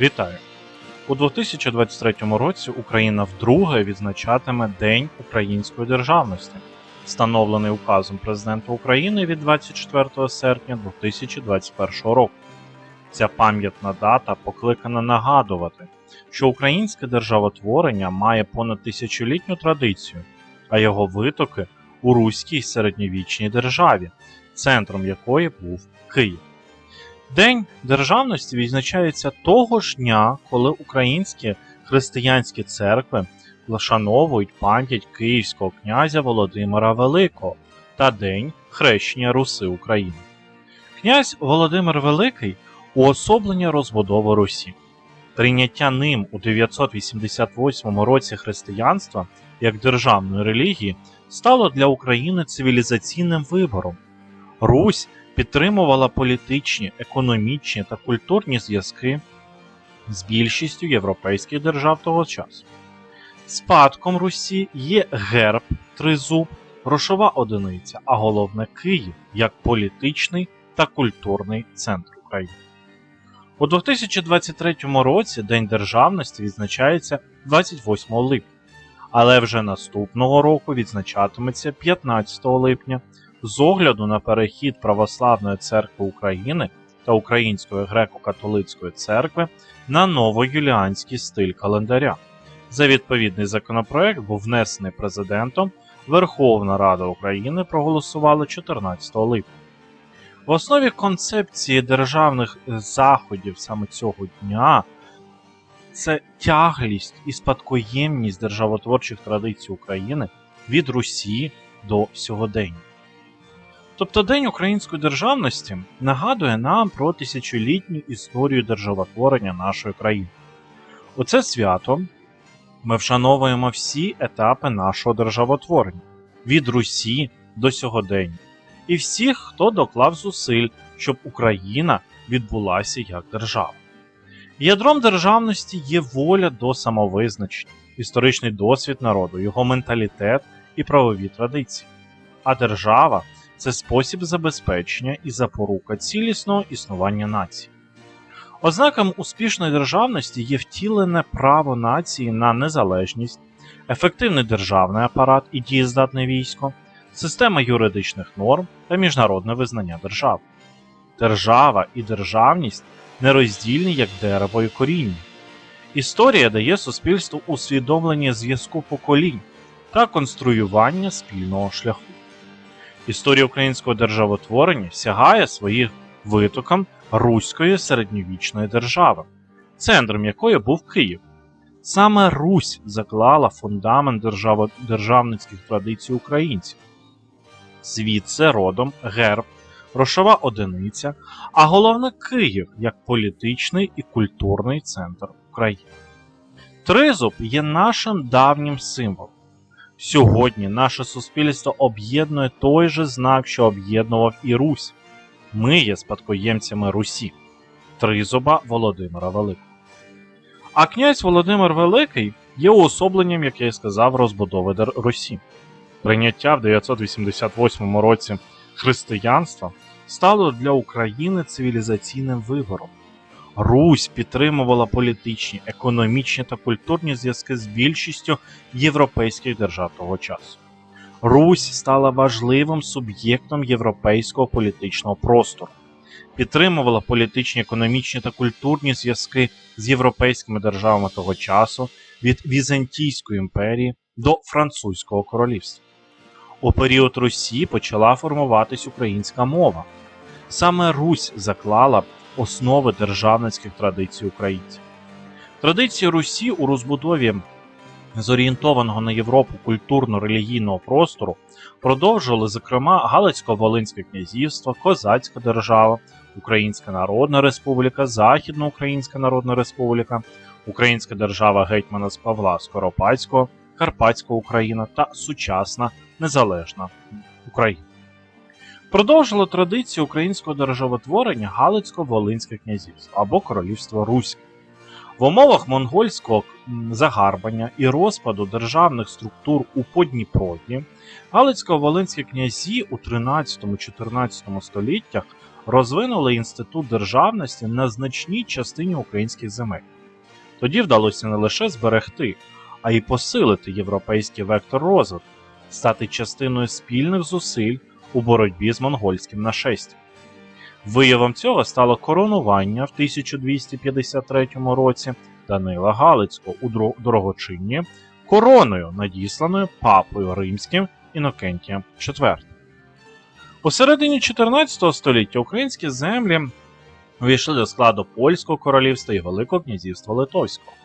Вітаю! У 2023 році Україна вдруге відзначатиме День української державності, встановлений указом Президента України від 24 серпня 2021 року. Ця пам'ятна дата покликана нагадувати, що українське державотворення має понад тисячолітню традицію, а його витоки у руській середньовічній державі, центром якої був Київ. День державності відзначається того ж дня, коли українські християнські церкви вшановують пам'ять київського князя Володимира Великого та День хрещення Руси України. Князь Володимир Великий уособлення розбудови Русі. Прийняття ним у 988 році християнства як державної релігії стало для України цивілізаційним вибором. Русь підтримувала політичні, економічні та культурні зв'язки з більшістю європейських держав того часу. Спадком Русі є герб, тризуб, грошова одиниця, а головне Київ як політичний та культурний центр України. У 2023 році День державності відзначається 28 липня, але вже наступного року відзначатиметься 15 липня з огляду на перехід Православної церкви України та Української греко-католицької церкви на новоюліанський стиль календаря. За відповідний законопроект був внесений президентом. Верховна Рада України проголосувала 14 липня. В основі концепції державних заходів саме цього дня це тяглість і спадкоємність державотворчих традицій України від Русі до сьогодення. Тобто День української державності нагадує нам про тисячолітню історію державотворення нашої країни. У це свято ми вшановуємо всі етапи нашого державотворення від Русі до сьогодення, і всіх, хто доклав зусиль, щоб Україна відбулася як держава. Ядром державності є воля до самовизначення, історичний досвід народу, його менталітет і правові традиції. А держава це спосіб забезпечення і запорука цілісного існування нації. Ознаком успішної державності є втілене право нації на незалежність, ефективний державний апарат і дієздатне військо, система юридичних норм та міжнародне визнання держави. Держава і державність нероздільні як дерево і коріння. Історія дає суспільству усвідомлення зв'язку поколінь та конструювання спільного шляху. Історія українського державотворення сягає своїх витокам Руської середньовічної держави, центром якої був Київ. Саме Русь заклала фундамент державо- державницьких традицій українців. Звідси родом герб, грошова одиниця, а головне Київ як політичний і культурний центр України. Тризуб є нашим давнім символом. Сьогодні наше суспільство об'єднує той же знак, що об'єднував і Русь. Ми є спадкоємцями Русі, тризуба Володимира Великого. А князь Володимир Великий є уособленням, як я і сказав, розбудови Русі. Прийняття в 988 році християнства стало для України цивілізаційним вибором. Русь підтримувала політичні, економічні та культурні зв'язки з більшістю європейських держав того часу. Русь стала важливим суб'єктом європейського політичного простору, підтримувала політичні, економічні та культурні зв'язки з європейськими державами того часу від Візантійської імперії до Французького королівства. У період Русі почала формуватись українська мова. Саме Русь заклала основи державницьких традицій українців. Традиції Русі у розбудові зорієнтованого на Європу культурно-релігійного простору продовжували, зокрема, Галицько-Волинське князівство, Козацька держава, Українська Народна Республіка, Західноукраїнська Народна Республіка, Українська держава гетьмана з Павла Скоропадського, Карпатська Україна та сучасна незалежна Україна. Продовжило традицію українського державотворення Галицько-Волинське князівство або Королівство Руське. В умовах монгольського загарбання і розпаду державних структур у Подніпров'ї Галицько-Волинські князі у 13-14 століттях розвинули інститут державності на значній частині українських земель. Тоді вдалося не лише зберегти, а й посилити європейський вектор розвитку, стати частиною спільних зусиль у боротьбі з монгольським нашестям. Виявом цього стало коронування в 1253 році Данила Галицького у дорогочинні короною, надісланою папою римським Інокентієм IV. У середині 14 століття українські землі увійшли до складу Польського королівства і Великого князівства Литовського.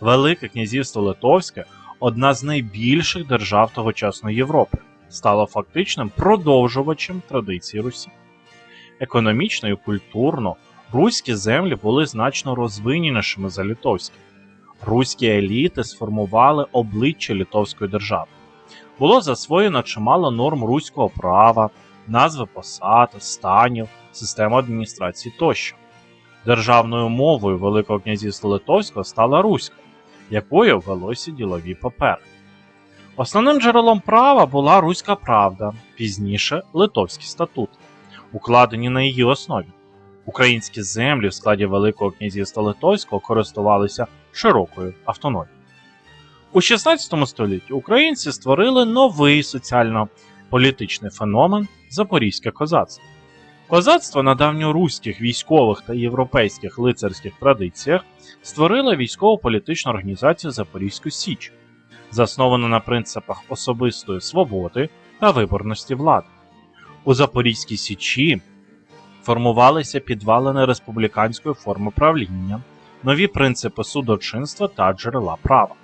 Велике князівство Литовське одна з найбільших держав тогочасної Європи, стало фактичним продовжувачем традицій Русі. Економічно і культурно руські землі були значно розвиненішими за литовські. Руські еліти сформували обличчя Литовської держави. Було засвоєно чимало норм руського права, назви посад, станів, систему адміністрації тощо. Державною мовою Великого князівства Литовського стала руська, якою велося ділові папери. Основним джерелом права була руська правда, пізніше литовські статути, укладені на її основі. Українські землі в складі Великого князівства Литовського користувалися широкою автономією. У 16 столітті українці створили новий соціально-політичний феномен запорізьке козацтво. Козацтво на давньоруських військових та європейських лицарських традиціях створило військово-політичну організацію Запорізьку Січ, засновану на принципах особистої свободи та виборності влади. У Запорізькій Січі формувалися підвалини республіканської форми правління, нові принципи судочинства та джерела права.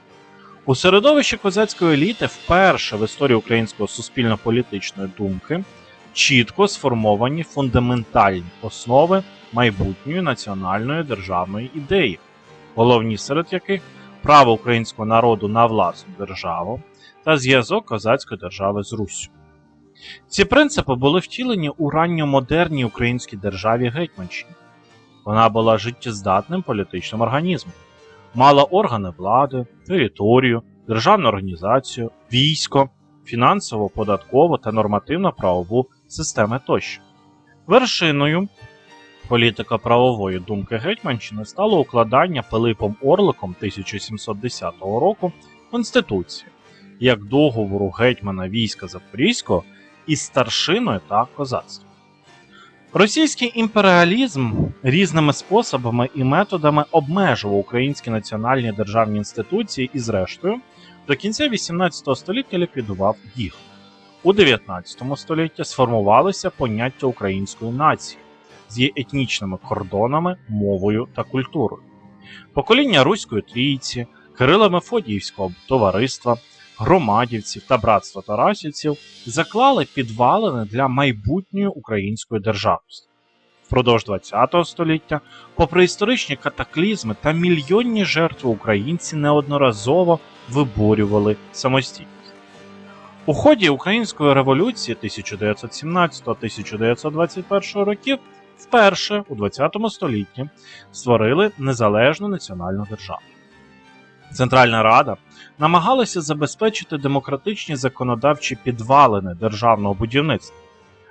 У середовищі козацької еліти вперше в історії української суспільно-політичної думки чітко сформовані фундаментальні основи майбутньої національної державної ідеї, головні серед яких право українського народу на власну державу та зв'язок козацької держави з Руссю. Ці принципи були втілені у ранньомодерній українській державі Гетьманщині. Вона була життєздатним політичним організмом, мала органи влади, територію, державну організацію, військо, фінансово, податкову та нормативно-правову системи тощо. Вершиною політико-правової думки Гетьманщини стало укладання Пилипом Орликом 1710 року Конституції як договору гетьмана війська Запорізького із старшиною та козацтвом. Російський імперіалізм різними способами і методами обмежував українські національні державні інституції і, зрештою, до кінця XVIII століття ліквідував їх. У 19 столітті сформувалося поняття української нації з її етнічними кордонами, мовою та культурою. Покоління Руської трійці, Кирила Мефодіївського товариства, громадівців та братства Тарасівців заклали підвалини для майбутньої української державності. Впродовж ХХ століття, попри історичні катаклізми та мільйонні жертви українці неодноразово виборювали самостійність. У ході Української революції 1917-1921 років вперше у ХХ столітті створили незалежну національну державу. Центральна Рада намагалася забезпечити демократичні законодавчі підвалини державного будівництва,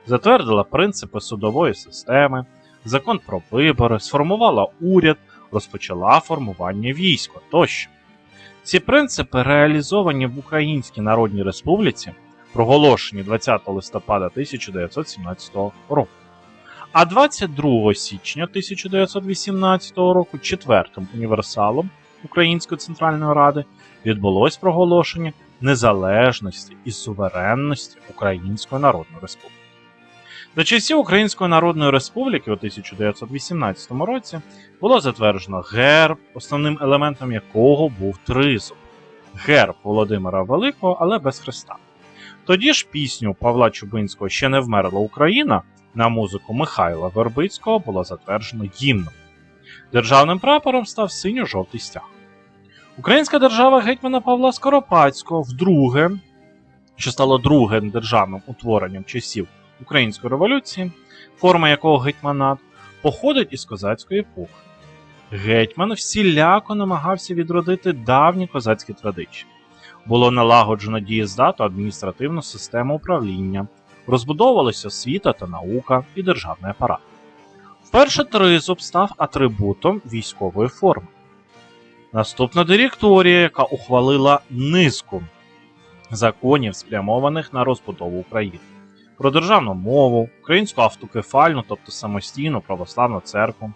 затвердила принципи судової системи, закон про вибори, сформувала уряд, розпочала формування війська тощо. Ці принципи реалізовані в Українській Народній Республіці, проголошені 20 листопада 1917 року. А 22 січня 1918 року четвертим універсалом Української Центральної Ради відбулось проголошення незалежності і суверенності Української Народної Республіки. За часів Української Народної Республіки у 1918 році було затверджено герб, основним елементом якого був тризуб. Герб Володимира Великого, але без хреста. Тоді ж пісню Павла Чубинського Ще не вмерла Україна на музику Михайла Вербицького було затверджено гімном. Державним прапором став синьо-жовтий стяг. Українська держава гетьмана Павла Скоропадського вдруге, що стало другим державним утворенням часів Української революції, форма якого гетьманат, походить із козацької епохи. Гетьман всіляко намагався відродити давні козацькі традиції. Було налагоджено дієздату адміністративну систему управління, розбудовувалися освіта та наука і державний апарат. Вперше тризуб став атрибутом військової форми. Наступна директорія, яка ухвалила низку законів, спрямованих на розбудову України. Про державну мову, українську автокефальну, тобто самостійну православну церкву,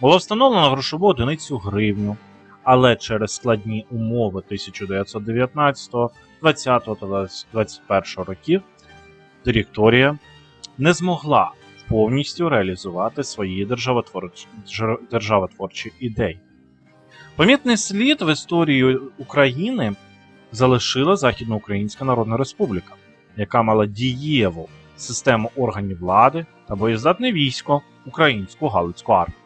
було встановлено грошову одиницю гривню, але через складні умови 1919, 20 та 21 років директорія не змогла повністю реалізувати свої державотворчі, державотворчі ідеї. Помітний слід в історії України залишила Західноукраїнська Народна Республіка, яка мала дієву систему органів влади та боєздатне військо українську Галицьку армію.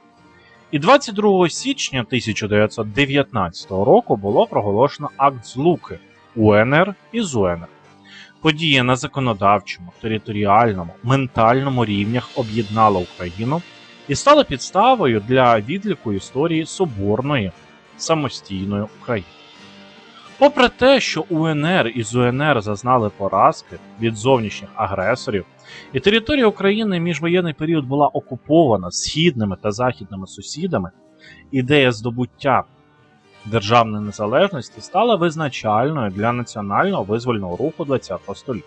І 22 січня 1919 року було проголошено акт злуки УНР і ЗУНР. Подія на законодавчому, територіальному, ментальному рівнях об'єднала Україну і стала підставою для відліку історії соборної самостійної України. Попри те, що УНР і ЗУНР зазнали поразки від зовнішніх агресорів, і територія України міжвоєнний період була окупована східними та західними сусідами, ідея здобуття державної незалежності стала визначальною для національного визвольного руху ХХ століття.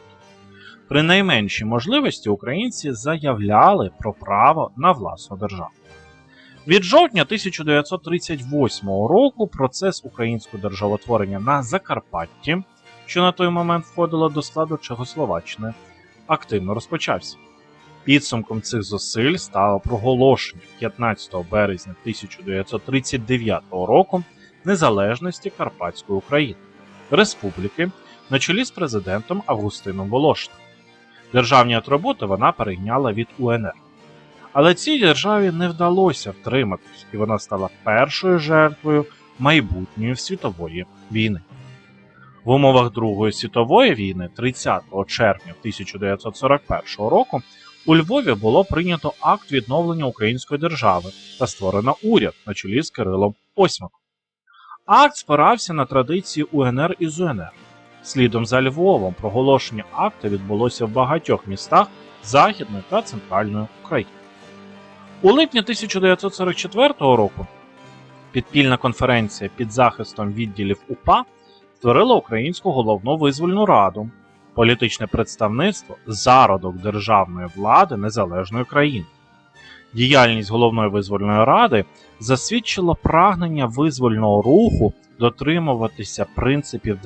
При найменшій можливості українці заявляли про право на власну державу. Від жовтня 1938 року процес українського державотворення на Закарпатті, що на той момент входило до складу Чехословаччини, активно розпочався. Підсумком цих зусиль стало проголошення 15 березня 1939 року незалежності Карпатської України, республіки на чолі з президентом Августином Волошиним. Державні атрибути вона перейняла від УНР. Але цій державі не вдалося втриматись, і вона стала першою жертвою майбутньої світової війни. В умовах Другої світової війни, 30 червня 1941 року, у Львові було прийнято акт відновлення української держави та створено уряд на чолі з Кирилом Осьмаком. Акт спирався на традиції УНР і ЗУНР. Слідом за Львовом проголошення акту відбулося в багатьох містах Західної та Центральної України. У липні 1944 року підпільна конференція під захистом відділів УПА створила Українську головну визвольну раду, політичне представництво, зародок державної влади незалежної країни. Діяльність головної визвольної ради засвідчила прагнення визвольного руху дотримуватися принципів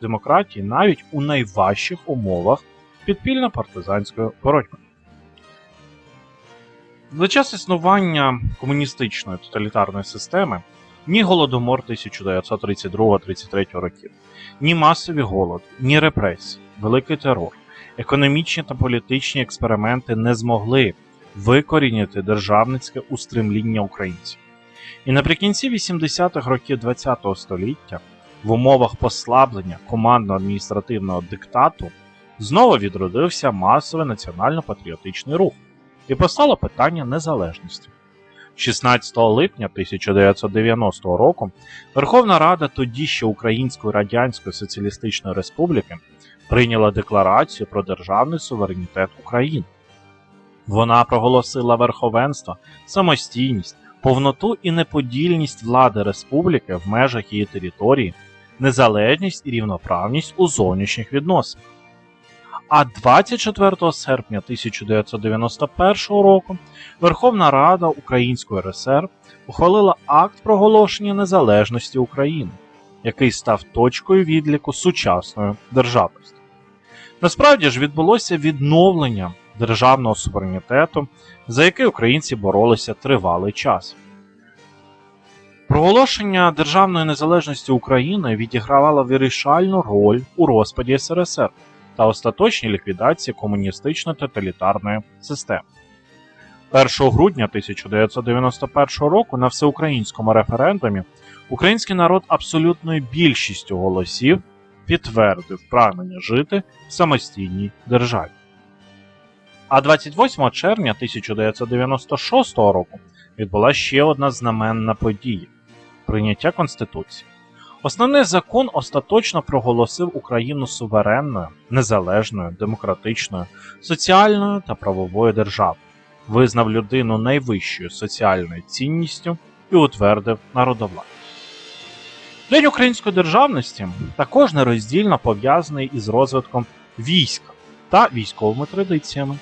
демократії навіть у найважчих умовах підпільно-партизанської боротьби. За час існування комуністичної тоталітарної системи ні голодомор 1932-33 років, ні масові голоди, ні репресії, великий терор, економічні та політичні експерименти не змогли викорінити державницьке устремління українців. І наприкінці 80-х років ХХ століття, в умовах послаблення командно-адміністративного диктату, знову відродився масовий національно-патріотичний рух і постало питання незалежності. 16 липня 1990 року Верховна Рада тоді ще Української Радянської Соціалістичної Республіки прийняла декларацію про державний суверенітет України. Вона проголосила верховенство, самостійність, повноту і неподільність влади республіки в межах її території, незалежність і рівноправність у зовнішніх відносинах. А 24 серпня 1991 року Верховна Рада Української РСР ухвалила акт проголошення незалежності України, який став точкою відліку сучасної державності. Насправді ж відбулося відновлення державного суверенітету, за який українці боролися тривалий час. Проголошення державної незалежності України відігравало вирішальну роль у розпаді СРСР та остаточній ліквідації комуністично-тоталітарної системи. 1 грудня 1991 року на всеукраїнському референдумі український народ абсолютною більшістю голосів підтвердив прагнення жити в самостійній державі. А 28 червня 1996 року відбулася ще одна знаменна подія прийняття Конституції. Основний закон остаточно проголосив Україну суверенною, незалежною, демократичною, соціальною та правовою державою. визнав людину найвищою соціальною цінністю і утвердив народовладдя. День української державності також нероздільно пов'язаний із розвитком війська та військовими традиціями.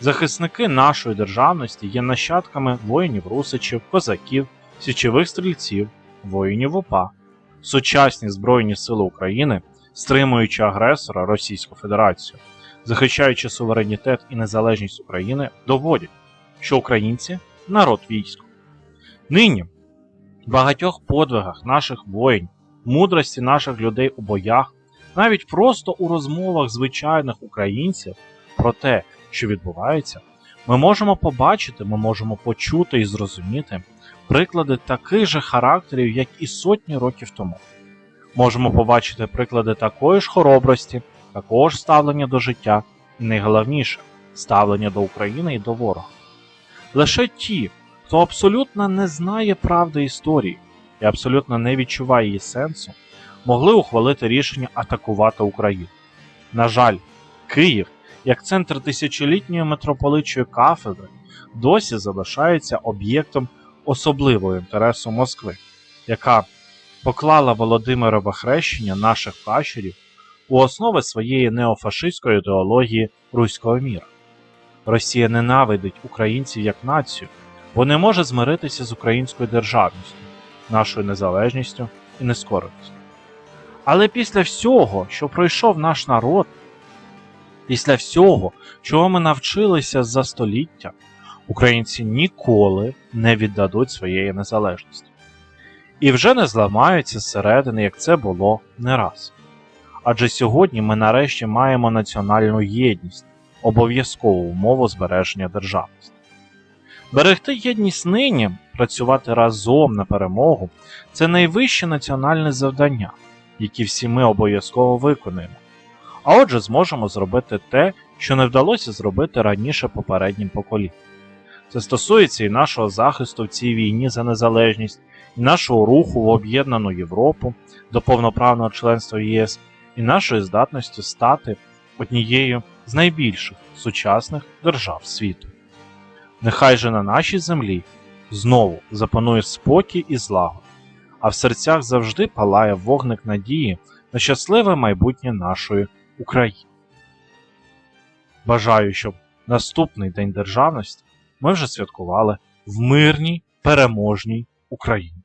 Захисники нашої державності є нащадками воїнів русичів, козаків, січових стрільців, воїнів ОПА. Сучасні Збройні Сили України, стримуючи агресора Російську Федерацію, захищаючи суверенітет і незалежність України, доводять, що українці народ військо. Нині в багатьох подвигах наших воїнів, мудрості наших людей у боях, навіть просто у розмовах звичайних українців про те, що відбувається, ми можемо побачити, ми можемо почути і зрозуміти приклади таких же характерів, як і сотні років тому. Можемо побачити приклади такої ж хоробрості, такого ж ставлення до життя, і найголовніше ставлення до України і до ворога. Лише ті, хто абсолютно не знає правди історії і абсолютно не відчуває її сенсу, могли ухвалити рішення атакувати Україну. На жаль, Київ, як центр тисячолітньої митрополичої кафедри, досі залишається об'єктом особливого інтересу Москви, яка поклала Володимирове хрещення наших пращурів у основи своєї неофашистської ідеології руського міра. Росія ненавидить українців як націю, бо не може змиритися з українською державністю, нашою незалежністю і нескореністю. Але після всього, що пройшов наш народ, після всього, чого ми навчилися за століття, українці ніколи не віддадуть своєї незалежності. І вже не зламаються зсередини, як це було не раз. Адже сьогодні ми нарешті маємо національну єдність, обов'язкову умову збереження державності. Берегти єдність нині, працювати разом на перемогу це найвище національне завдання, які всі ми обов'язково виконуємо. А отже, зможемо зробити те, що не вдалося зробити раніше попереднім поколінням. Це стосується і нашого захисту в цій війні за незалежність, і нашого руху в об'єднану Європу до повноправного членства ЄС, і нашої здатності стати однією з найбільших сучасних держав світу. Нехай же на нашій землі знову запанує спокій і злагод, а в серцях завжди палає вогник надії на щасливе майбутнє нашої України. Бажаю, щоб наступний День Державності ми вже святкували в мирній переможній Україні.